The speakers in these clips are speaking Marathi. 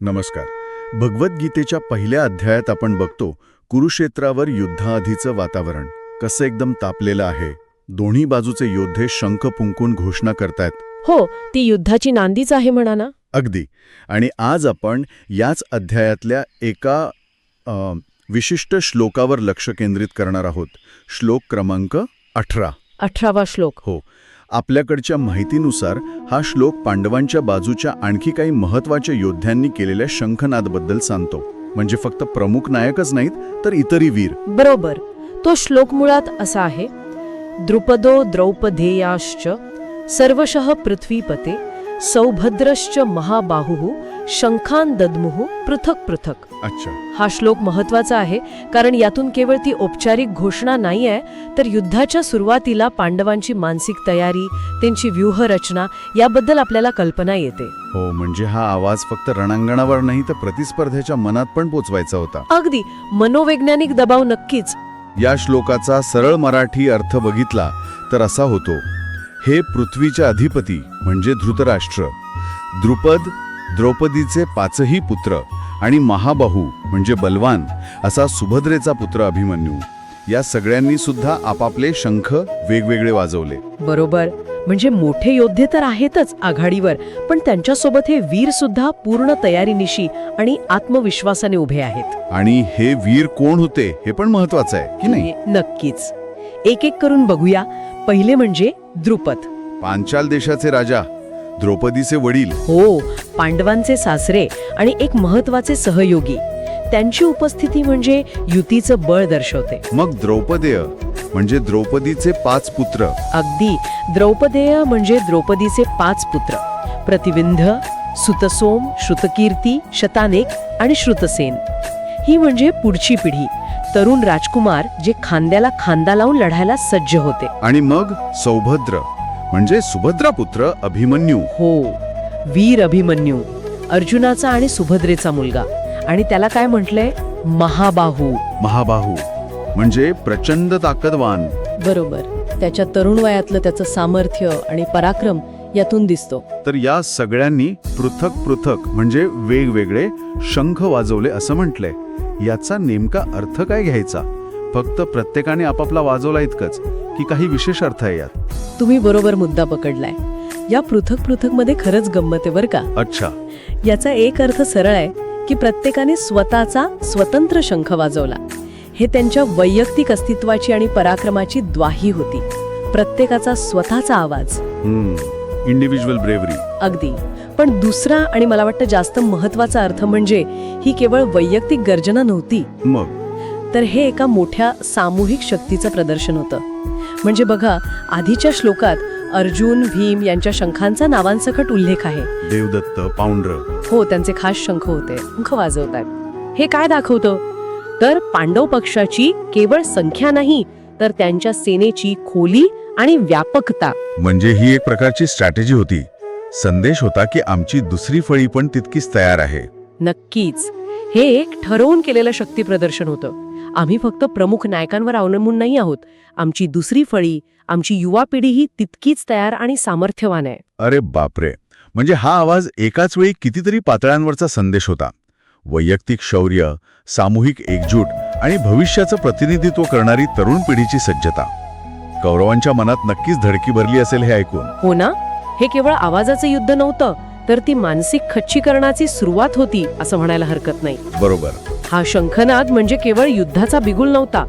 नमस्कार. भगवद्गीतेच्या पहिल्या अध्यायात आपण बघतो कुरुक्षेत्रावर युद्धाआधीचं वातावरण कसं एकदम तापलेलं आहे दोन्ही बाजूचे योद्धे शंख पुंकून घोषणा करतायत. हो ती युद्धाची नांदीच आहे म्हणा ना. अगदी. आणि आज आपण याच अध्यायातल्या एका अ, विशिष्ट श्लोकावर लक्ष केंद्रित करणार आहोत. श्लोक क्रमांक अठरा. अठरावा श्लोक. हो. आपल्याकडच्या माहितीनुसार हा श्लोक पांडवांच्या बाजूच्या आणखी काही महत्त्वाच्या योद्ध्यांनी केलेल्या शंखनादबद्दल सांगतो. म्हणजे फक्त प्रमुख नायकच नाहीत तर इतरही वीर. बरोबर. तो श्लोक मुळात असा आहे. द्रुपदो द्रौपदेयाश्च सर्वशः पृथ्वीपते सौभद्रश्च महाबाहु शंखान दद्मुः पृथक पृथक अच्छा. हा श्लोक महत्त्वाचा आहे कारण यातून केवळ ती औपचारिक घोषणा नाही आहे तर युद्धाच्या सुरुवातीला पांडवांची मानसिक तयारी त्यांची व्यूहरचना याबद्दल आपल्याला कल्पना येते. हो म्हणजे हा आवाज फक्त रणांगणावर नाही तर प्रतिस्पर्ध्याच्या मनात पण पोचवायचा होता. अगदी मनोवैज्ञानिक दबाव नक्कीच. या श्लोकाचा सरळ मराठी अर्थ बघितला तर असा होतो. हे पृथ्वीचे अधिपती म्हणजे धृतराष्ट्र. द्रुपद द्रौपदीचे पाचही पुत्र आणि महाबाहू म्हणजे बलवान असा सुभद्रेचा पुत्र अभिमन्यू. या सगळ्यांनी सुद्धा आपापले शंख वेगवेगळे वाजवले. बरोबर. म्हणजे मोठे योद्धे तर आहेतच आघाडीवर पण त्यांच्यासोबत हे वीर सुद्धा पूर्ण तयारीनिशी आणि आत्मविश्वासाने उभे आहेत. आणि हे वीर कोण होते हे पण महत्वाचं आहे की नाही? नक्कीच. एक एक करून बघूया. पहिले म्हणजे द्रुपद. पांचाल देशाचे राजा द्रौपदीचे वडील. हो पांडवांचे सासरे आणि एक महत्त्वाचे सहयोगी. त्यांची उपस्थिती म्हणजे युतीचं बळ दर्शवते. मग द्रौपदेय म्हणजे द्रौपदीचे पाच पुत्र. अगदी द्रौपदेय म्हणजे द्रौपदीचे पाच पुत्र. प्रतिविंध्य सुतसोम श्रुतकीर्ती शतानेक आणि श्रुतसेन. ही म्हणजे पुढची पिढी. तरुण राजकुमार जे खांद्याला खांदा लावून लढायला सज्ज होते. आणि मग सौभद्र म्हणजे सुभद्रा पुत्र अभिमन्यू. हो वीर अभिमन्यू अर्जुनाचा आणि सुभद्रेचा मुलगा. आणि त्याला काय म्हटलंय? महाबाहू. महाबाहू म्हणजे प्रचंड ताकदवान. बरोबर. त्याच्या तरुण वयातलं त्याचं सामर्थ्य आणि पराक्रम यातून दिसतो. तर या सगळ्यांनी पृथक पृथक म्हणजे वेगवेगळे शंख वाजवले असं म्हटलंय. याचा नेमका अर्थ काय घ्यायचा? फक्त प्रत्येकाने आपापला वाजवला इतकंच की काही विशेष अर्थ आहे यात. तुम्ही बरोबर मुद्दा पकडलाय. या पृथक पृथकमध्ये खरंच गंमत आहे बरं का? अच्छा. याचा एक अर्थ सरळ आहे की प्रत्येकाने स्वतःचा स्वतंत्र शंख वाजवला. हे त्यांच्या वैयक्तिक अस्तित्वाची आणि पराक्रमाची द्वाही होती. प्रत्येकाचा स्वतःचा आवाज. इंडिव्हिज्युअल ब्रेवरी अगदी. पण दुसरा आणि मला वाटतं जास्त महत्त्वाचा अर्थ म्हणजे ही केवळ वैयक्तिक गर्जना नव्हती. मग? तर हे एका मोठ्या सामूहिक शक्तीचं प्रदर्शन होतं. म्हणजे बघा आधीच्या श्लोकात अर्जुन भीम यांच्या शंखांचा नावांसकट उल्लेख आहे. देवदत्त पाऊंड्र हो त्यांचे खास शंख होते. शंख वाजवतात. हे काय दाखवतं? तर पांडव पक्षाची केवळ संख्या नाही तर त्यांच्या सेनेची खोली आणि व्यापकता. म्हणजे ही एक प्रकारची स्ट्रॅटेजी होती. संदेश होता की आमची दुसरी फळी पण तितकीच तयार आहे. नक्कीच. हे एक ठरवून केलेलं शक्ती प्रदर्शन होतं. आम्ही फक्त प्रमुख नायकांवर अवलंबून नाही आहोत. आमची दुसरी फळी आमची युवा पिढी ही तितकीच तयार आणि सामर्थ्यवान आहे. अरे बापरे! म्हणजे हा आवाज एकाच वेळी कितीतरी पातळ्यांवरचा संदेश होता. वैयक्तिक शौर्य सामूहिक एकजूट आणि भविष्याचं प्रतिनिधित्व करणारी तरुण पिढीची सज्जता. कौरवांच्या मनात नक्कीच धडकी भरली असेल हे ऐकून. हो ना? हे केवळ आवाजाचं युद्ध नव्हतं तर ती मानसिक खच्चीकरणाची सुरुवात होती असं म्हणायला हरकत नाही. बरोबर. हा शंखनाद म्हणजे केवळ युद्धाचा बिगुल नव्हता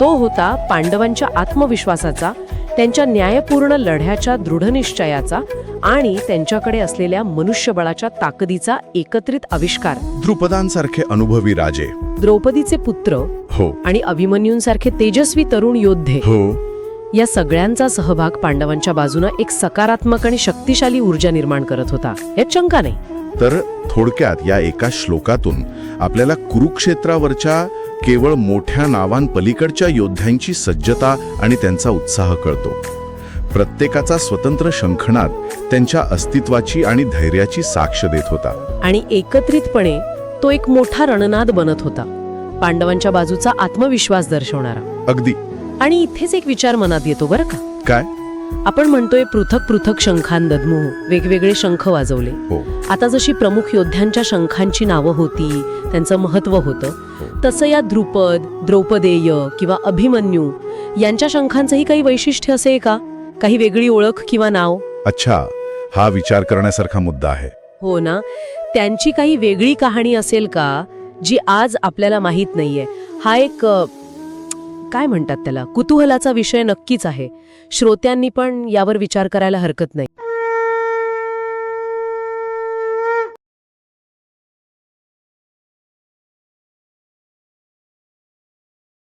तो होता पांडवांच्या आत्मविश्वासाचा त्यांच्या न्यायपूर्ण लढ्याच्या दृढनिश्चयाचा आणि त्यांच्याकडे असलेल्या मनुष्यबळाच्या ताकदीचा एकत्रित आविष्कार. द्रुपदांसारखे अनुभवी राजे. द्रौपदीचे पुत्र हो. आणि अभिमन्यूंसारखे तेजस्वी तरुण योद्धे हो. या सगळ्यांचा सहभाग पांडवांच्या बाजूनं एक सकारात्मक आणि शक्तिशाली ऊर्जा निर्माण करत होता. यात शंका नाही. तर थोडक्यात या एका श्लोकातून आपल्याला कुरुक्षेत्रावरच्या केवळ मोठ्या नावांपलीकडच्या योद्ध्यांची सज्जता आणि त्यांचा उत्साह कळतो. प्रत्येकाचा स्वतंत्र शंखनाद त्यांच्या अस्तित्वाची आणि धैर्याची साक्ष देत होता. आणि एकत्रितपणे तो एक मोठा रणनाद बनत होता. पांडवांच्या बाजूचा आत्मविश्वास दर्शवणारा. अगदी. आणि इथेच एक विचार मनात येतो बरं का? काय? आपण म्हणतोय पृथक पृथक शंखान दद्मोह वेगवेगळे शंख वाजवले. हो. आता जशी प्रमुख योद्ध्यांच्या शंखांची नावं होती त्यांचं महत्त्व होतं तसं या द्रुपद द्रौपदेय किंवा अभिमन्यू यांच्या शंखांचंही काही वैशिष्ट्य असे का? काही वेगळी ओळख किंवा नाव? अच्छा हा विचार करण्यासारखा मुद्दा आहे. हो ना? त्यांची काही वेगळी कहाणी असेल का जी आज आपल्याला माहीत नाहीये. हा एक अ, काय म्हणतात त्याला? कुतूहलाचा विषय नक्कीच आहे. श्रोत्यांनी पण यावर विचार करायला हरकत नाही.